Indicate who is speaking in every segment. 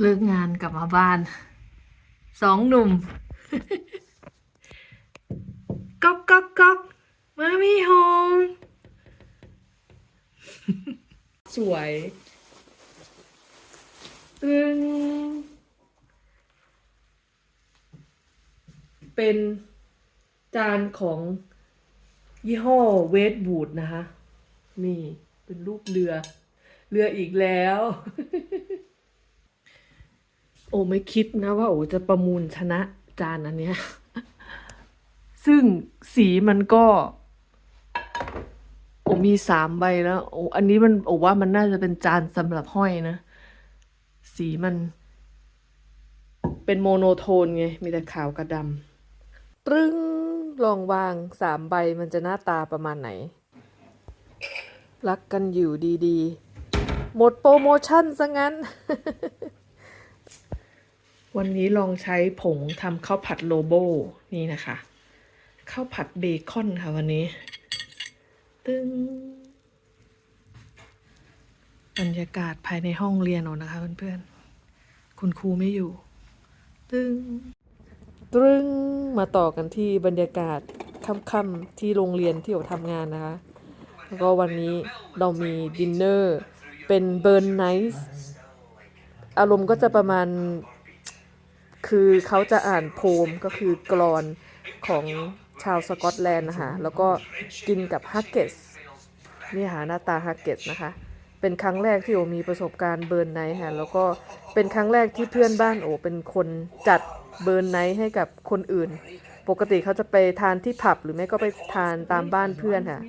Speaker 1: เลิกงานกลับมาบ้านสองหนุ่มก๊อกก๊อกก๊อกมามีโฮมสวยตึงเป็นจานของยี่ห้อเวสบูดนะคะ นี่เป็นรูปเรือ เรืออีกแล้ว โอไม่คิดนะว่าโอจะประมูลชนะจานอันเนี้ย ซึ่งสีมันก็ โอมีสามใบแล้ว โออันนี้มันโอว่ามันน่าจะเป็นจานสำหรับห้อยนะ สีมัน เป็นโมโนโทนไง มีแต่ขาวกับดำปรึ้งลองวางสามใบมันจะหน้าตาประมาณไหน รักกันอยู่ดีๆ หมดโปรโมชั่นซะงั้น วันนี้ลองใช้ผงทำข้าวผัดโลโบนี่นะคะข้าวผัดเบคอนค่ะวันนี้ ตึงบรรยากาศภายในห้องเรียนเอานะคะเพื่อนๆ คุณครูไม่อยู่ ตึงตรึงมาต่อกันที่บรรยากาศค่ำๆที่โรงเรียนที่เราทำงานนะคะ แล้วก็วันนี้เรามีดินเนอร์ เป็นเบิร์นไนท์อารมณ์ก็จะประมาณ คือเขาจะอ่านโพมก็คือกรอนของชาวสกอตแลนด์นะคะแล้วก็กินกับฮักเกสนี่ค่ะหน้าตาฮักเกสนะคะ เป็นครั้งแรกที่โอมีประสบการณ์เบิร์นไนท์ค่ะแล้วก็เป็นครั้งแรกที่เพื่อนบ้านโอเป็นคนจัดเบิร์นไนท์ให้กับคนอื่น ปกติเขาจะไปทานที่ผับหรือไม่ก็ไปทานตามบ้านเพื่อนค่ะ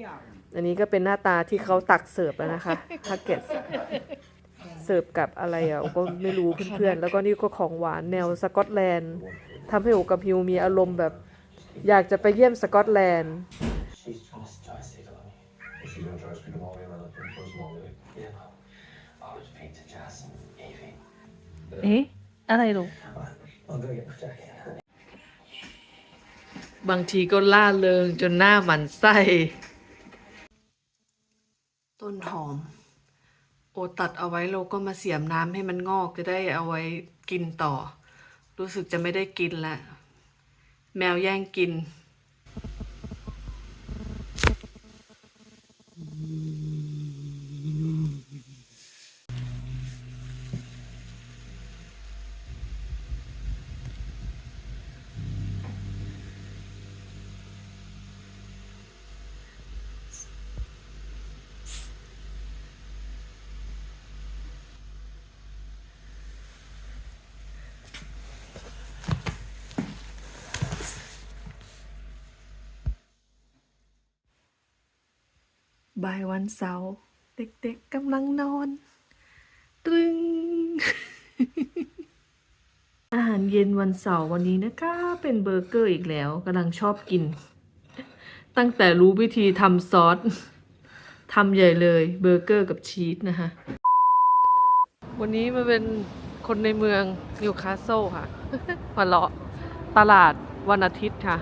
Speaker 1: อันนี้ก็เป็นหน้าตาที่เขาตักเสิร์ฟแล้วนะคะฮักเกส เสิร์ฟกับอะไรอะโอก็ไม่รู้เพื่อนๆแล้วก็นี่ก็ของหวานแนวสกอตแลนด์ทำให้โอกับฮิวมีอารมณ์แบบ อยากจะไปเยี่ยมสกอตแลนด์
Speaker 2: She's trying to try to stick it on me.
Speaker 3: Is she gonna try to speak Molly and I look for Molly?
Speaker 2: Yeah, well, I would speak to Jazz and Evie.
Speaker 1: เอ๊ะอะไรลูก
Speaker 2: I'll go get my jacket.
Speaker 1: บางทีก็ล่าเริงจนหน้าหมันไส้ ต้นหอม โอตัดเอาไว้เราก็มาเสียมน้ำให้มันงอกจะได้เอาไว้กินต่อ รู้สึกจะไม่ได้กินแล้วแมวแย่งกิน บ่ายวันเสาร์เด็กๆกำลังนอน ตรึง อาหารเย็นวันเสาร์วันนี้นะคะ เป็นเบอร์เกอร์อีกแล้วกำลังชอบกิน ตั้งแต่รู้วิธีทำซอสทำใหญ่เลยเบอร์เกอร์กับชีสนะคะ วันนี้มาเป็นคนในเมืองนิวคาสเซิลค่ะมาเลาะตลาดวันอาทิตย์ค่ะ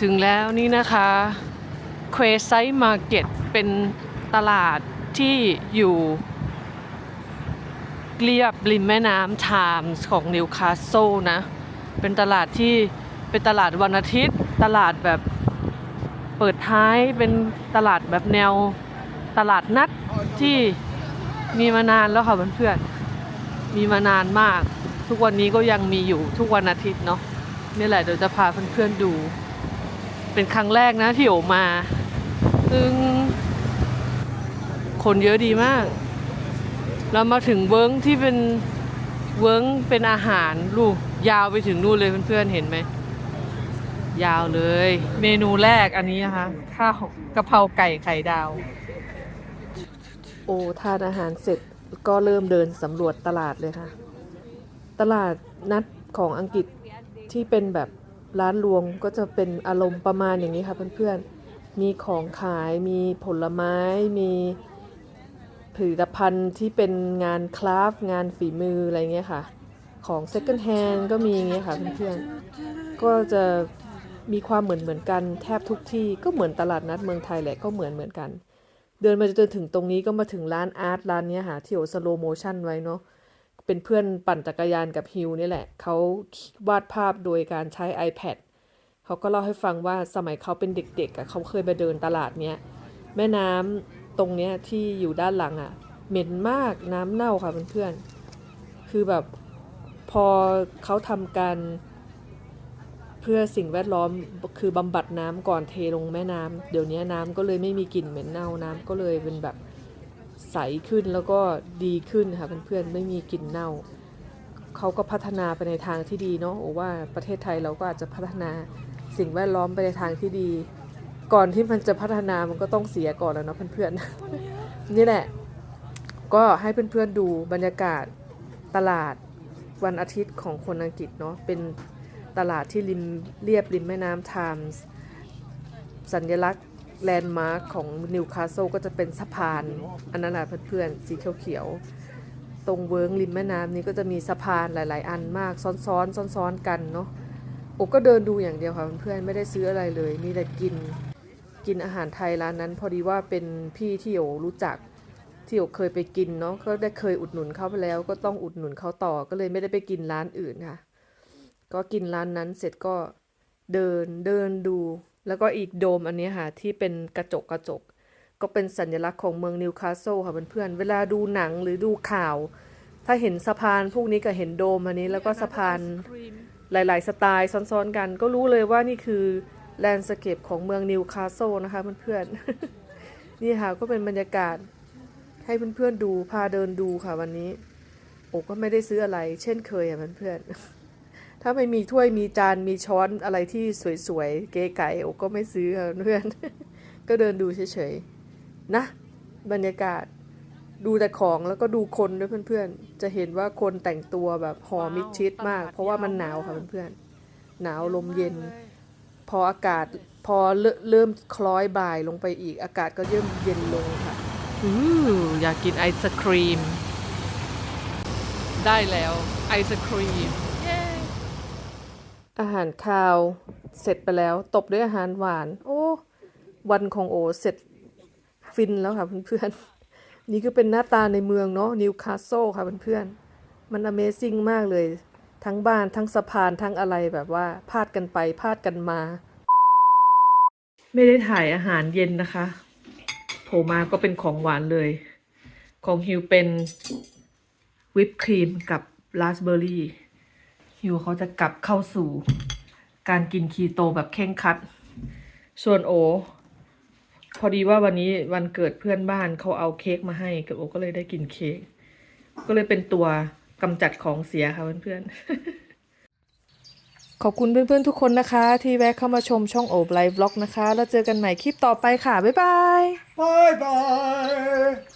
Speaker 1: ถึงแล้วนี่นะคะ เควไซมาร์เก็ตเป็นตลาดที่อยู่เรียบริมแม่น้ำไทมส์ของนิวคาสเซิลนะ เป็นตลาดที่เป็นตลาดวันอาทิตย์ ตลาดแบบเปิดท้ายเป็นตลาดแบบแนวตลาดนัดที่มีมานานแล้วค่ะเพื่อนๆมีมานานมาก ทุกวันนี้ก็ยังมีอยู่ทุกวันอาทิตย์เนาะนี่แหละเดี๋ยวจะพาเพื่อนๆดู เป็นครั้งแรกนะที่โอมา ซึ่ง คนเยอะดีมาก เรามาถึงเวิ้งที่เป็นเวิ้งเป็นอาหารลูกยาวไปถึงนู่นเลยเพื่อนๆเห็นไหม ยาวเลย เมนูแรกอันนี้นะคะ ข้าวกะเพราไก่ไข่ดาว โอ้ทานอาหารเสร็จก็เริ่มเดินสำรวจตลาดเลยค่ะ ตลาดนัดของอังกฤษที่เป็นแบบร้านรวงก็จะเป็นอารมณ์ประมาณอย่างนี้ค่ะเพื่อนๆ มีของขายมีผลไม้มีผลิตภัณฑ์ที่เป็นงานคราฟงานฝีมืออะไรเงี้ยค่ะ ของ second hand ก็มีอย่างเงี้ยค่ะเพื่อนๆก็จะมีความเหมือนเหมือนกันแทบทุกที่ก็เหมือนตลาดนัดเมืองไทยแหละก็เหมือนเหมือนกัน เดินมาจนถึงตรงนี้ก็มาถึงร้านอาร์ตร้านเนี้ยค่ะที่โอสโลโมชั่นไว้เนาะเป็นเป็นเพื่อนปั่นจักรยานกับฮิวนี่แหละเขาวาดภาพโดยการใช้ iPad เขาก็เล่าให้ฟังว่าสมัยเขาเป็นเด็กๆอะเขาเคยไปเดินตลาดเนี้ยแม่น้ำตรงเนี้ยที่อยู่ด้านหลังอะเหม็นมากน้ำเน่าค่ะเพื่อนๆคือแบบพอเขาทำการเพื่อสิ่งแวดล้อมคือบำบัดน้ำก่อนเทลงแม่น้ำเดี๋ยวนี้น้ำก็เลยไม่มีกลิ่นเหม็นเน่าน้ำก็เลยเป็นแบบใสขึ้นแล้วก็ดีขึ้นค่ะเพื่อนๆไม่มีกลิ่นเน่าเขาก็พัฒนาไปในทางที่ดีเนาะโอว่าประเทศไทยเราก็อาจจะพัฒนา สิ่งแวดล้อมไปในทางที่ดี ก่อนที่มันจะพัฒนามันก็ต้องเสียก่อนแล้วเนาะเพื่อนๆนี่แหละ ก็ให้เพื่อนๆดูบรรยากาศตลาดวันอาทิตย์ของคนอังกฤษเนาะเป็นตลาดที่ริมเรียบริมแม่น้ำไทมส์สัญลักษณ์แลนด์มาร์คของนิวคาสเซิลก็จะเป็นสะพาน อันนั้นแหละเพื่อนๆสีเขียวๆ ตรงเวิร์งริมแม่น้ำนี้ก็จะมีสะพานหลาย ๆ อันมากซ้อนๆซ้อนๆกันเนาะ โอก็เดินดูอย่างเดียวค่ะเพื่อนๆไม่ได้ซื้ออะไรเลย มีแต่กินกินอาหารไทยร้านนั้น พอดีว่าเป็นพี่ที่โอรู้จักที่โอเคยไปกินเนาะก็ได้เคยอุดหนุนเขาไปแล้ว ก็ต้องอุดหนุนเขาต่อก็เลยไม่ได้ไปกินร้านอื่นค่ะ ก็กินร้านนั้นเสร็จก็เดินเดินดู แล้วก็อีกโดมอันนี้ค่ะที่เป็นกระจกกระจก ก็เป็นสัญลักษณ์ของเมืองนิวคาสเซิลค่ะเพื่อนๆเวลาดูหนังหรือดูข่าว ถ้าเห็นสะพานพวกนี้ก็เห็นโดมอันนี้แล้วก็สะพาน หลาย ๆ สไตล์ซ้อนๆกัน ก็รู้เลยว่านี่คือแลนด์สเคปของเมืองนิวคาสเซิลนะคะเพื่อนๆ นี่ค่ะก็เป็นบรรยากาศให้เพื่อนๆดูพาเดินดูค่ะวันนี้ โอ้ก็ไม่ได้ซื้ออะไร เช่นเคยอะเพื่อนๆ ถ้าไม่มีถ้วยมีจานมีช้อนอะไรที่สวยๆ เก๋ไก่โอ้ก็ไม่ซื้อค่ะเพื่อนๆก็เดินดูเฉยๆ นะ บรรยากาศ ดูแต่ของแล้วก็ดูคนด้วยเพื่อนๆ จะเห็นว่าคนแต่งตัวแบบห่อมิดชิดมาก เพราะว่ามันหนาวค่ะเพื่อนๆ หนาวลมเย็น พออากาศพอเริ่มเริ่มคล้อยบ่ายลงไปอีกอากาศก็เริ่มเย็นลงค่ะอืออยากกินไอศครีม ได้แล้วไอศครีมอาหารคาวเสร็จไปแล้วตบด้วยอาหารหวาน โอ้ วันของโอเสร็จฟินแล้วค่ะเพื่อนๆ นี่ก็เป็นหน้าตาในเมืองเนาะนิวคาสเซิลค่ะเพื่อนๆมัน Amazing มากเลย ทั้งบ้านทั้งสะพานทั้งอะไรแบบว่าพาดกันไปพาดกันมา ไม่ได้ถ่ายอาหารเย็นนะคะโผล่มาก็เป็นของหวานเลย ของฮิวเป็นวิปครีมกับราสเบอร์รี่ฮิวเขาจะกลับเข้าสู่ การกินคีโตแบบเข่งคัด ส่วนโอ อดีว่าวันนี้วันเกิดเพื่อนบ้านเขาเอาเค้กมาให้กับโอก็เลยได้กินเค้กก็เลยเป็นตัวกำจัดของเสียค่ะเพื่อนๆ ขอบคุณเพื่อนๆทุกคนนะคะ ที่แวะเข้ามาชมช่องโอบไลฟ์บล็อกนะคะ แล้วเจอกันใหม่คลิปต่อไปค่ะ บ๊ายบาย
Speaker 3: Bye bye.